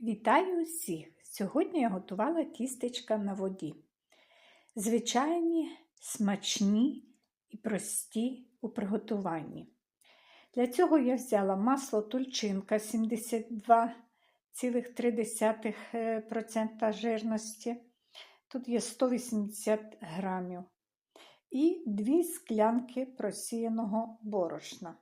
Вітаю усіх! Сьогодні я готувала тістечка на воді. Звичайні, смачні і прості у приготуванні. Для цього я взяла масло тульчинка 72,3% жирності. Тут є 180 грамів. І 2 склянки просіяного борошна.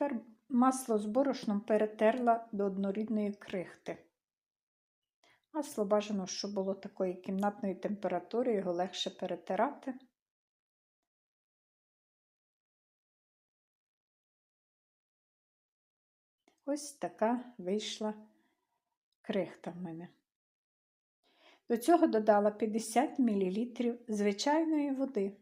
Тепер масло з борошном перетерла до однорідної крихти. Масло бажано, щоб було такої кімнатної температури, його легше перетирати. Ось така вийшла крихта в мене. До цього додала 50 мл звичайної води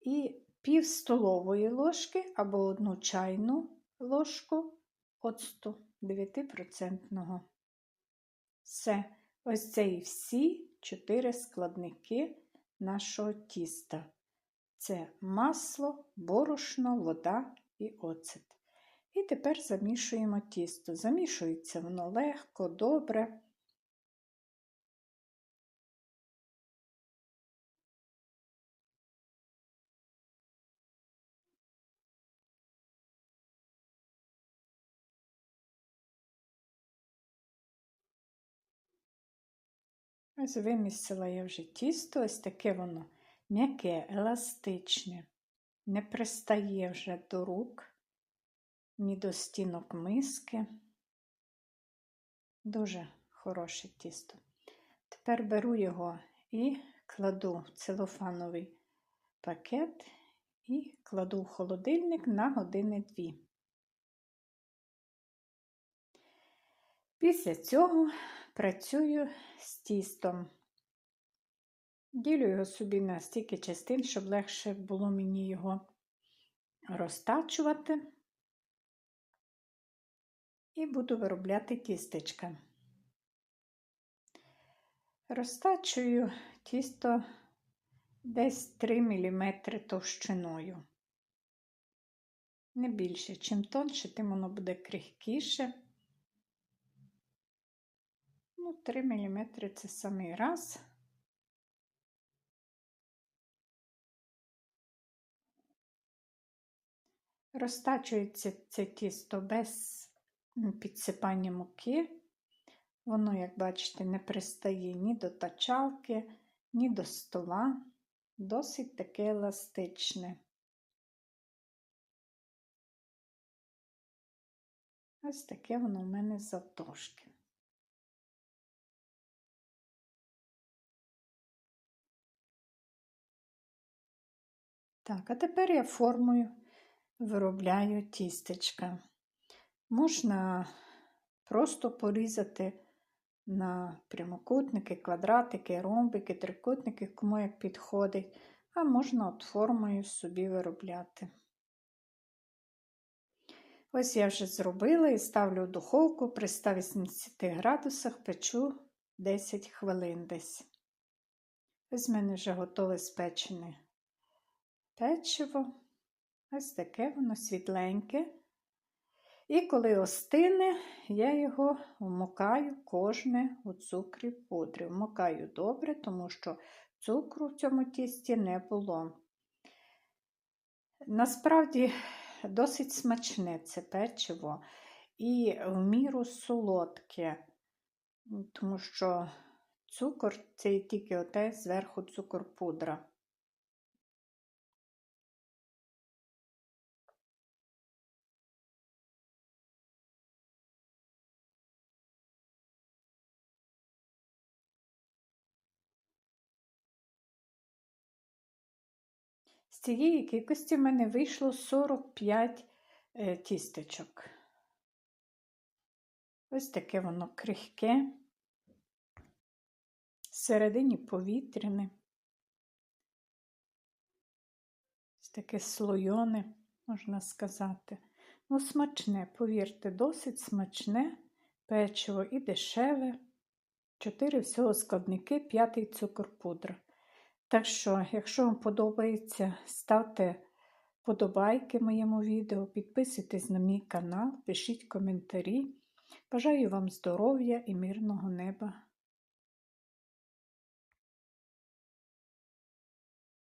і пів столової ложки або одну чайну ложку оцту 9%. Все, ось це і всі чотири складники нашого тіста. Це масло, борошно, вода і оцет. І тепер замішуємо тісто. Замішується воно легко, добре. Ось вимісила я вже тісто, ось таке воно м'яке, еластичне, не пристає вже до рук, ні до стінок миски. Дуже хороше тісто. Тепер беру його і кладу в целофановий пакет і кладу в холодильник на години дві. Після цього працюю з тістом. Ділю його собі на стільки частин, щоб легше було мені його розтачувати. І буду виробляти тістечка. Розтачую тісто десь 3 мм товщиною. Не більше, чим тонше, тим воно буде крихкіше. Ну, 3 мм це самий раз. Розтачується це тісто без підсипання муки. Воно, як бачите, не пристає ні до тачалки, ні до стола. Досить таке еластичне. Ось таке воно в мене завтовшки. Так, а тепер я формою виробляю тістечка. Можна просто порізати на прямокутники, квадратики, ромбики, трикутники, кому як підходить, а можна от формою собі виробляти. Ось я вже зробила і ставлю в духовку при 180 градусах печу 10 хвилин десь. Ось в мене вже готове спечене печиво. Ось таке воно світленьке. І коли остине, я його вмокаю кожне у цукрі пудрі. Вмокаю добре, тому що цукру в цьому тісті не було. Насправді, досить смачне це печиво і в міру солодке, тому що цукор це тільки оте зверху цукор пудра. Цієї кількості в мене вийшло 45 е, тістечок. Ось таке воно крихке, всередині повітряне, ось таке слойоне, можна сказати. Ну, смачне, повірте, досить смачне печиво і дешеве. Чотири всього складники, п'ятий цукор пудра. Так що, якщо вам подобається, ставте подобайки моєму відео, підписуйтесь на мій канал, пишіть коментарі. Бажаю вам здоров'я і мирного неба